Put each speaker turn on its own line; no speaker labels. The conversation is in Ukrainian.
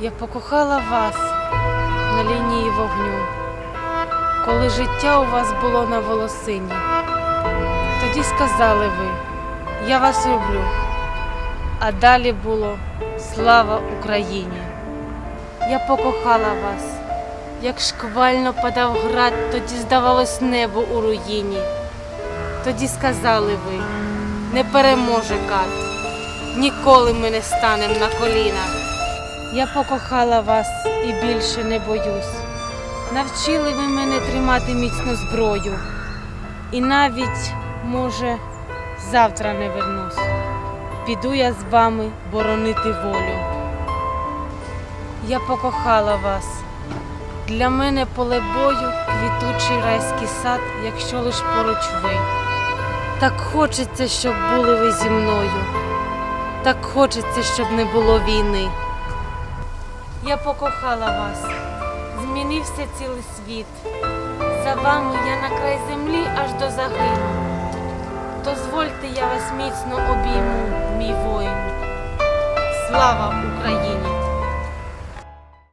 Я покохала вас на лінії вогню, коли життя у вас було на волосині. Тоді сказали ви, я вас люблю, а далі було слава Україні. Я покохала вас, як шквально падав град, тоді здавалось небо у руїні. Тоді сказали ви, не переможе кат, ніколи ми не станем на колінах. Я покохала вас і більше не боюсь. Навчили ви мене тримати міцно зброю. І навіть, може, завтра не вернусь. Піду я з вами боронити волю. Я покохала вас. Для мене поле бою квітучий райський сад, якщо лиш поруч ви. Так хочеться, щоб були ви зі мною. Так хочеться, щоб не було війни. Я покохала вас, змінився цілий світ. За вами я на край землі аж до загину. Дозвольте, я вас міцно обійму, мій воїн. Слава Україні!